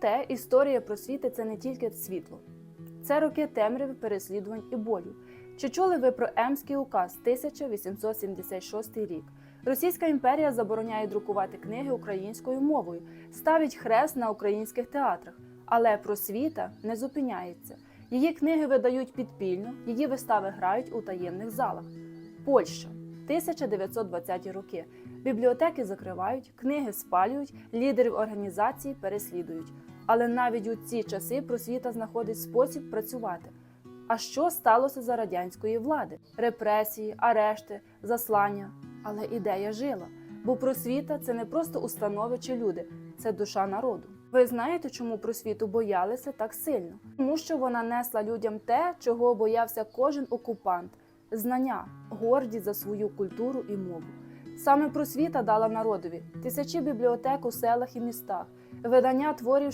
Проте історія просвіти це не тільки світло, це роки темряви, переслідувань і болю. Чи чули ви про Емський указ 1876 рік? Російська імперія забороняє друкувати книги українською мовою, ставить хрест на українських театрах, але просвіта не зупиняється. Її книги видають підпільно, її вистави грають у таємних залах. Польща 1920-ті роки. Бібліотеки закривають, книги спалюють, лідерів організацій переслідують. Але навіть у ці часи просвіта знаходить спосіб працювати. А що сталося за радянської влади? Репресії, арешти, заслання. Але ідея жила. Бо просвіта це не просто установи чи люди, це душа народу. Ви знаєте, чому просвіту боялися так сильно? Тому що вона несла людям те, чого боявся кожен окупант знання, гордість за свою культуру і мову. Саме просвіта дала народові тисячі бібліотек у селах і містах, видання творів